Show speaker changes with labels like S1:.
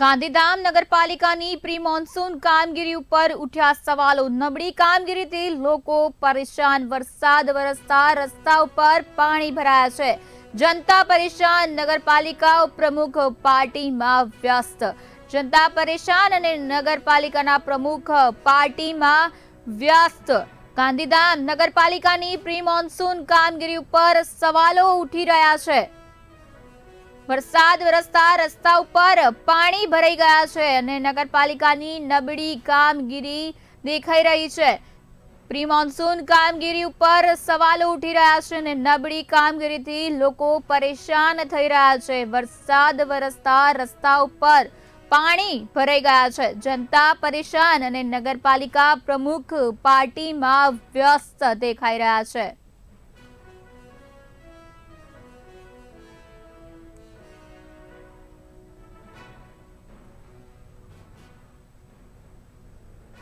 S1: ગાંધીધામ નગરપાલિકાની pre monsoon કામગીરી ઉપર ઉઠ્યા સવાલો. નબળી કામગીરીથી લોકો પરેશાન. વરસાદ, વરસતા રસ્તા ઉપર પાણી ભરાયા છે. જનતા પરેશાન. નગરપાલિકા પ્રમુખ પાર્ટીમાં વ્યસ્ત. જનતા પરેશાન અને નગરપાલિકાના પ્રમુખ પાર્ટીમાં વ્યસ્ત. ગાંધીધામ નગરપાલિકાની પ્રી મોન્સૂન કામગીરી ઉપર સવાલો ઉઠી રહ્યા છે. વરસાદ વરસતા રસ્તા ઉપર પાણી ભરાઈ ગયા છે અને નગરપાલિકાની નબળી કામગીરી દેખાઈ રહી છે. પ્રી મોન્સૂન કામગીરી ઉપર સવાલો ઉઠી રહ્યા છે અને નબળી કામગીરીથી લોકો પરેશાન થઈ રહ્યા છે. વરસાદ વરસતા રસ્તા ઉપર પાણી ભરાઈ ગયા છે. જનતા પરેશાન અને નગરપાલિકા પ્રમુખ પાર્ટીમાં વ્યસ્ત દેખાઈ રહ્યા છે.